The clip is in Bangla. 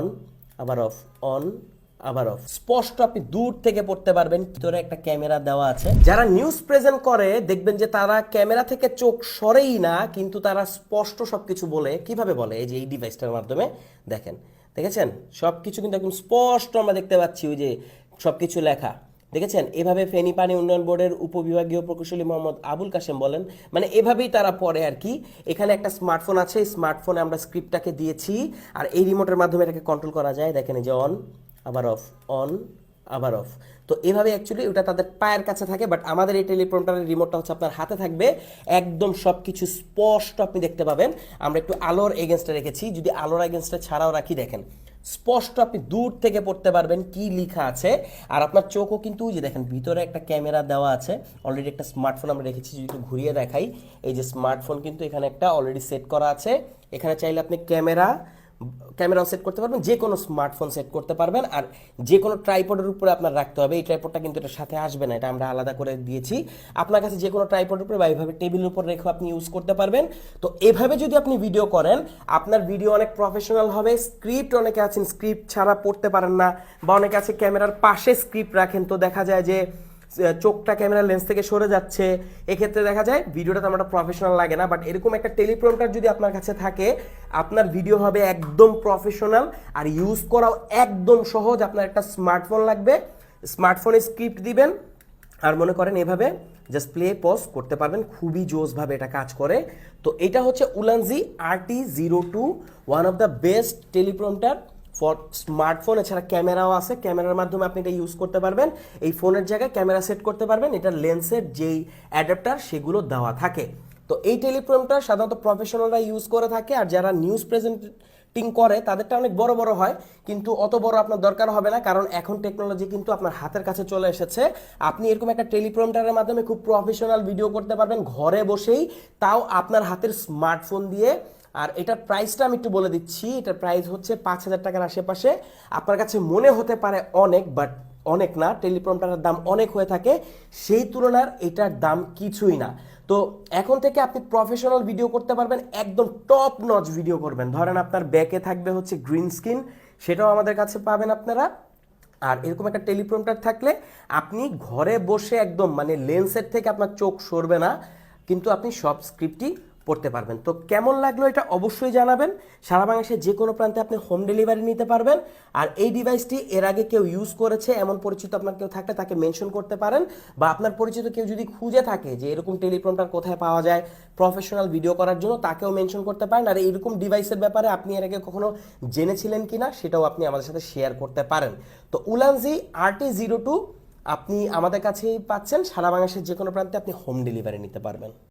অন আবার অফ অন আবার অফ স্পষ্ট আপনি দূর থেকে পড়তে পারবেন, ভিতরে একটা ক্যামেরা দেওয়া আছে। যারা নিউজ প্রেজেন্ট করে, দেখবেন যে তারা ক্যামেরা থেকে চোখ সরেই না, কিন্তু তারা স্পষ্ট সবকিছু বলে। কীভাবে বলে? এই যে এই ডিভাইসটার মাধ্যমে দেখেন। দেখেছেন? সবকিছু কিন্তু একদম স্পষ্ট আমরা দেখতে পাচ্ছি, ওই যে সবকিছু লেখা। দেখেছেন? এভাবে ফেনী পানি উন্নয়ন বোর্ডের উপবিভাগীয় প্রকৌশলী মোহাম্মদ আবুল কাশেম বলেন মানে এভাবেই তারা পড়ে আর কি। এখানে একটা স্মার্টফোন আছে স্মার্টফোনে আমরা স্ক্রিপ্টটাকে দিয়েছি, আর এই রিমোটের মাধ্যমে এটাকে কন্ট্রোল করা যায়। দেখেন যে অন আবার অফ অন আবার অফ তো এভাবে অ্যাকচুয়ালি ওটা তাদের পায়ের কাছে থাকে বাট আমাদের এই টেলিপ্রম্পটারের রিমোটটা হচ্ছে আপনার হাতে থাকবে। একদম সব কিছু স্পষ্ট আপনি দেখতে পাবেন। আমরা একটু আলোর এগেনস্টে রেখেছি। যদি আলোর এগেনস্টে ছাড়াও রাখি, দেখেন। স্পষ্ট আপনি দূর থেকে পড়তে পারবেন কি লেখা আছে। আর আপনার চোখও কিন্তু যে দেখেন, ভিতরে একটা ক্যামেরা দেওয়া আছে। অলরেডি একটা স্মার্টফোন আমরা রেখেছি, যদি একটু ঘুরিয়ে দেখাই। এই যে স্মার্টফোন কিন্তু এখানে একটা অলরেডি সেট করা আছে। এখানে চাইলে আপনি ক্যামেরা ক্যামেরাও সেট করতে পারবেন যে কোনো স্মার্টফোন সেট করতে পারবেন, আর যে কোনো ট্রাইপডের উপরে আপনার রাখতে হবে। এই ট্রাইপডটা কিন্তু এটার সাথে আসবে না, এটা আমরা আলাদা করে দিয়েছি। আপনার কাছে যে কোনো ট্রাইপডের উপরে বা এইভাবে টেবিলের উপর রেখেও আপনি ইউজ করতে পারবেন। তো এভাবে যদি আপনি ভিডিও করেন, আপনার ভিডিও অনেক প্রফেশনাল হবে স্ক্রিপ্ট অনেকে আছেন স্ক্রিপ্ট ছাড়া পড়তে পারেন না, বা অনেকে আছে ক্যামেরার পাশে স্ক্রিপ্ট রাখেন, তো দেখা যায় যে চোখটা ক্যামেরা লেন্স থেকে সরে যাচ্ছে। এক্ষেত্রে দেখা যায় ভিডিওটা তেমন একটা প্রফেশনাল লাগে না বাট এরকম একটা টেলিপ্রম্পটার যদি আপনার কাছে থাকে, আপনার ভিডিও হবে একদম প্রফেশনাল আর ইউজ করাও একদম সহজ। আপনার একটা স্মার্টফোন লাগবে স্মার্টফোনে স্ক্রিপ্ট দিবেন আর মনে করেন এভাবে জাস্ট প্লে পজ করতে পারবেন। খুবই জোসভাবে এটা কাজ করে। তো এটা হচ্ছে Ulanzi RT zero two one of the best teleprompter for smartphone, এছাড়া ক্যামেরাও আছে। ক্যামেরার মাধ্যমে আপনি এটা ইউজ করতে পারবেন। এই ফোনের জায়গায় ক্যামেরা সেট করতে পারবেন। এটা লেন্সের যেই অ্যাডাপ্টার সেগুলো দেওয়া থাকে। তো এই টেলিপ্রম্পটার সাধারণত প্রফেশনালরা ইউজ করে থাকে। আর যারা নিউজ প্রেজেন্টিং করে, তাদেরটা অনেক বড় বড় হয়। কিন্তু অত বড় আপনার দরকার হবে না। কারণ এখন টেকনোলজি কিন্তু আপনার হাতের কাছে চলে এসেছে। আপনি এরকম একটা টেলিপ্রম্পটারের মাধ্যমে খুব প্রফেশনাল ভিডিও করতে পারবেন। ঘরে বসেই তাও আপনার হাতের স্মার্টফোন দিয়ে আর এটার প্রাইসটা আমি একটু বলে দিচ্ছি। এটার প্রাইস হচ্ছে পাঁচ হাজার টাকার আশেপাশে। আপনার কাছে মনে হতে পারে অনেক বাট অনেক না। টেলিপ্রম্পটারের দাম অনেক হয়ে থাকে। সেই তুলনার এটার দাম কিছুই না। তো এখন থেকে আপনি প্রফেশনাল ভিডিও করতে পারবেন, একদম টপ নচ ভিডিও করবেন। ধরেন আপনার ব্যাকে থাকবে হচ্ছে গ্রিন স্ক্রিন সেটাও আমাদের কাছে পাবেন আপনারা। আর এরকম একটা টেলিপ্রম্পটার থাকলে আপনি ঘরে বসে একদম মানে লেন্সের থেকে আপনার চোখ সরবে না। কিন্তু আপনি সব স্ক্রিপ্টই পড়তে পারবেন। তো কেমন লাগল এটা অবশ্যই জানাবেন। সারা বাংলাদেশের যে কোনো প্রান্তে আপনি হোম ডেলিভারি নিতে পারবেন। আর এই ডিভাইসটি এর আগে কেউ ইউজ করেছে, এমন পরিচিত আপনার কেউ থাকলে তাকে মেনশন করতে পারেন। বা আপনার পরিচিত কেউ যদি খুঁজে থাকে যে এরকম টেলিপ্রম্পটার কোথায় পাওয়া যায় প্রফেশনাল ভিডিও করার জন্য তাকেও মেনশন করতে পারেন। আর এইরকম ডিভাইসের ব্যাপারে আপনি এর আগে কখনো জেনেছিলেন কি না সেটাও আপনি আমাদের সাথে শেয়ার করতে পারেন। তো উলানজি আরটি জিরো টু আপনি আমাদের কাছেই পাচ্ছেন। সারা বাংলাদেশের যে কোনো প্রান্তে আপনি হোম ডেলিভারি নিতে পারবেন।